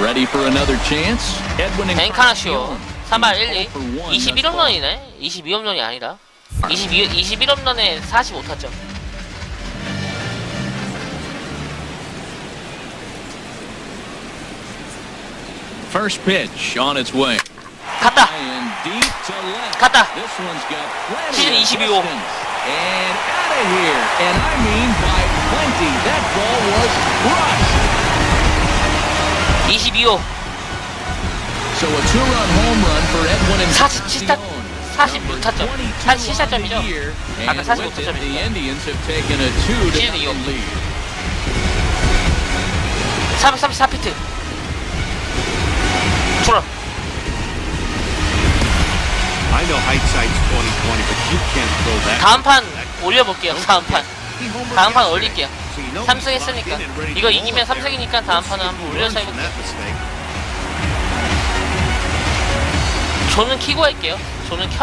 Ready for another chance? Edwin 엔카나시오 3발 1, 2 for one. 21홈런이네 22홈런이 아니라 22, 21홈런에 45타점 First pitch on its way. 갔다 And. 갔다. 시즌 of 25. distance. And out of here. And I mean by 22호. 47타점 46타점. 47타점이죠? 아까 45타점이니까 시즌 2호. 334피트. 출원 다음 판 올려볼게요 다음 판. 다음 판 올릴게요. So you know 3승 he's 했으니까 이거 이기면. 3승이니까 다음 판은 한번 올려서 해볼게요. 조는 키고 할게요 조는 켜